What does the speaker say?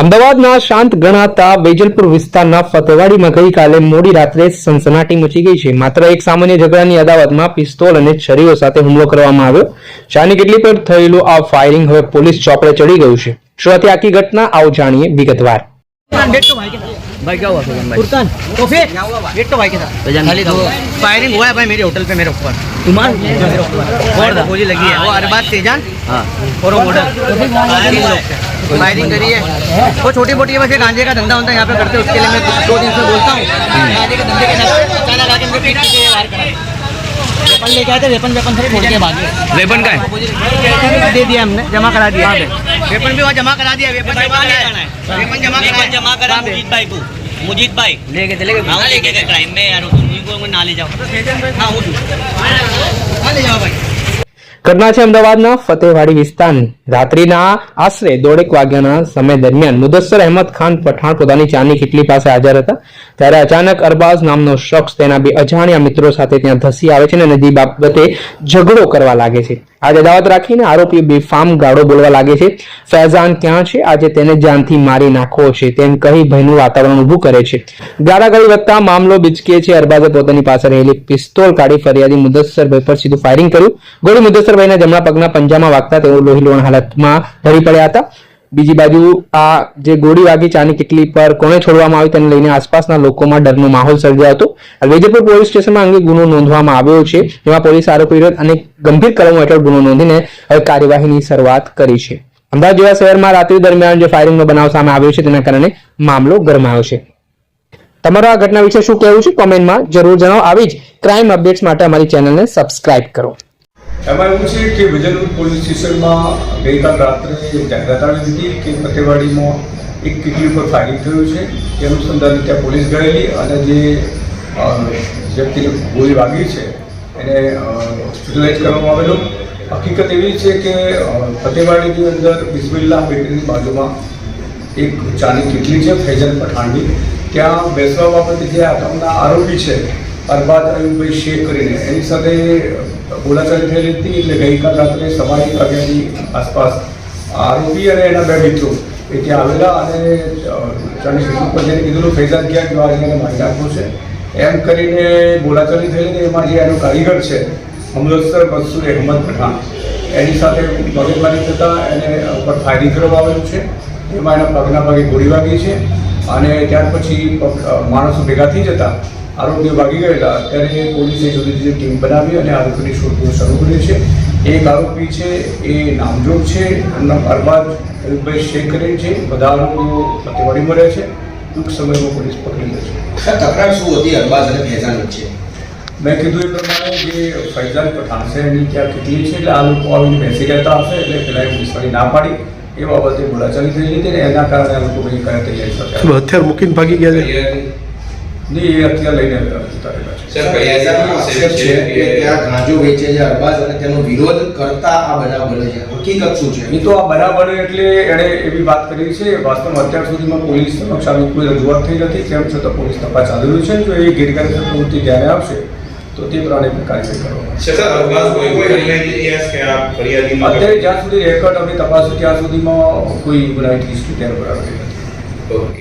અમદાવાદના શાંત ગણાતા વેજલપુર વિસ્તારના ફતેવાડીમાં ગઈકાલે મોડી રાત્રે સનસનાટી મચી ગઈ છે માત્ર એક સામાન્ય ઝઘડાની અદાવતમાં પિસ્તોલ અને છરીઓ સાથે હુમલો કરવામાં આવ્યો શાની કેટલી પર થયેલું આ ફાયરિંગ હવે પોલીસ ચોપડે ચડી ગયું છે શું હતી આખી ઘટના આવો જાણીએ વિગતવાર वेट तो भाई के साथ भाई क्या हुआ फैजन भाई फुरकान तो फिर वेट तो भाई के साथ फैजन खाली तो दो फायरिंग हुआ है भाई मेरे होटल पे मेरे ऊपर तुम्हार मेरे ऊपर और गोली लगी है वो अरबाज तेजान हाँ और वो मॉडल तीन लोग थे फायरिंग करी है वो छोटी मोटी बस ये गांजे का धंधा होता है यहाँ पे करते हैं उसके लिए मैं दो दिन से बोलता हूँ। गांजे के धंधे के अचानक आके मुझे पीठ पीछे वार करा। वेपन लेके आए थे वेपन वेपन सब छोड़ के भागे वेपन का है? वेपन दे दिया हमने जमा करा दिया। वेपन भी वहाँ जमा करा दिया वेपन जमा करा वेपन जमा करा जमा करा मुजीद भाई को। मुजीद भाई। लेके चले गए। हाँ लेके गए। क्राइम में यार उनको ना ले जाओ। हाँ वो हाँ ले जाओ भाई। ઘટના છે અમદાવાદના ફતેવાડી વિસ્તારની. રાત્રિના આશરે દોઢેક વાગ્યાના સમય દરમિયાન મુદસ્સર અહેમદ ખાન પઠાણ પોતાની ચાની કેટલી પાસે હાજર હતા. ત્યારે અચાનક અરબાઝ નામનો શખ્સ તેના બે અજાણ્યા મિત્રો સાથે ત્યાં ધસી આવે છે અને નદી બાબતે ઝઘડો કરવા લાગે છે. આજે અદાવત રાખીને આરોપી બેફામ ગાળો બોલવા લાગે છે. ફૈઝાન ક્યાં છે? આજે તેને જાનથી મારી નાખવો છે. તેમ કહી ભયનું વાતાવરણ ઊભું કરે છે. ગાળાગાળી વધતા મામલો બિચકે છે. અરબાઝે પોતાની પાસે રહેલી પિસ્તોલ કાઢી ફરિયાદી મુદસ્સરભાઈ પર સીધું ફાયરિંગ કર્યું. ગોળી મુદસ્સરભાઈના જમણા પગના પંજામાં વાગતા તેઓ લોહી લોણ હાલતમાં ભરી પડ્યા હતા. બીજી બાજુ આ જે ગોળી વાગી ચાની કેટલી પર કોને છોડવામાં આવી તેને લઈને આસપાસના લોકોમાં ડરનો માહોલ સર્જાયો હતો. વેજલપુર પોલીસ સ્ટેશનમાં અંગે ગુનો નોંધવામાં આવ્યો છે. જેમાં પોલીસ આરોપી અનેક ગંભીર કલમો હેઠળ ગુનો નોંધીને હવે કાર્યવાહીની શરૂઆત કરી છે. અમદાવાદ જેવા શહેરમાં રાત્રિ દરમિયાન જે ફાયરિંગનો બનાવ સામે આવ્યો છે તેના કારણે મામલો ગરમાયો છે. તમારો આ ઘટના વિશે શું કહેવું છે? કોમેન્ટમાં જરૂર જણાવો. આવી જ ક્રાઇમ અપડેટ્સ માટે અમારી ચેનલને સબસ્ક્રાઇબ કરો. એમાં એવું છે કે વિજયપુર પોલીસ સ્ટેશનમાં ગઈકાલ રાત્રે જાહેરાત આવી હતી કે ફતેવાડીમાં એક કિટલી પર ફાયરિંગ થયું છે. તે અનુસંધાને ત્યાં પોલીસ ગયેલી અને જે વ્યક્તિને ગોળી વાગી છે, એને હોસ્પિટલાઇઝ કરવામાં આવેલો. હકીકત એવી છે કે ફતેવાડીની અંદર બિસ્મિલ્લા બેકરીની બાજુમાં એક ચાની કીટલી છે, ફૈઝલ પઠાણની. ત્યાં બેસવા બાબતે જે આગામના આરોપી છે, અરબાદ અયુબભાઈ શેખ કરીને, એની સાથે બોલાચાલી થયેલી હતી એટલે ગઈકાલ રાત્રે સવારી વાગ્યાની આસપાસ આરોપી અને એના બે મિત્રો એ ત્યાં આવેલા અને ચાની કિટલી પર જેને કીધું ફૈઝાન ક્યાં ગયો આજે એને મારી નાખવો છે. એમ કરીને બોલાચાલી થયેલી એમાં જે એનો કારીગર છે, અમૃતસર બસુ અહેમદ પઠાણ એની સાથે મગજમારી થતાં એને ઉપર ફાયરિંગ કરવામાં આવેલું છે. એમાં એના પગના પગે ગોળી વાગી છે અને ત્યાર પછી માણસો ભેગા થઈ જતા આરોપીઓ ભાગી ગયેલા ત્યારે પોલીસે જુદી જુદી ટીમ બનાવી અને આરોપીની શોધખોળ શરૂ કરી છે. એક આરોપી છે એ નામજોગ છે એમના અરબાજ અયુબભાઈ શેખ કરે છે બધા આરોપીઓ ફતેવાડીમાં રહે છે ટૂંક સમયમાં પોલીસ પકડી લે છે. તકરાર શું હતી? અરબાજ અને ફેઝાન વચ્ચે? મેં કીધું એ પ્રમાણે જે ફૈઝાન પઠાણ છે એની ત્યાં કેટલી છે એટલે આ લોકો આવીને બેસી રહેતા હશે એટલે પેલા એ પોલીસવાળી ના પાડી. એ બાબતે બોલાચાલી થઈ હતી ને એના કારણે આ લોકો કંઈ કયા તૈયારી કરતા હથિયાર મૂકીને ભાગી ગયા છે? નહીં એ અત્યારે લઈને જતા છે સર ફૈઝાનનો આક્ષેપ છે કે ત્યાં ગાંજો વેચે છે અરબાઝ અને તેનો વિરોધ કરતા આ બનાવ બને છે? હકીકત શું છે? એ તો આ બરાબર એટલે એણે એવી વાત કરી છે વાસ્તવમાં અત્યાર સુધીમાં પોલીસ સમક્ષ આવી કોઈ રજૂઆત થઈ નથી તેમ છતાં પોલીસ તપાસ ચાલી રહી છે જો એ ગેરકાયદેસર પ્રવૃત્તિ જ્યારે આવશે તો તે પ્રમાણે કાર્યવાહી કરવામાં સર અરબાઝ કોઈ કોઈ ક્રિમિનલ ઇતિહાસ કે આ ફરિયાદીમાં અત્યારે જ્યાં સુધી રેકોર્ડ અમે તપાસ ત્યાં સુધીમાં કોઈ ગુનાહિત હિસ્ટ્રી ત્યારે બરાબર નથી. ઓકે.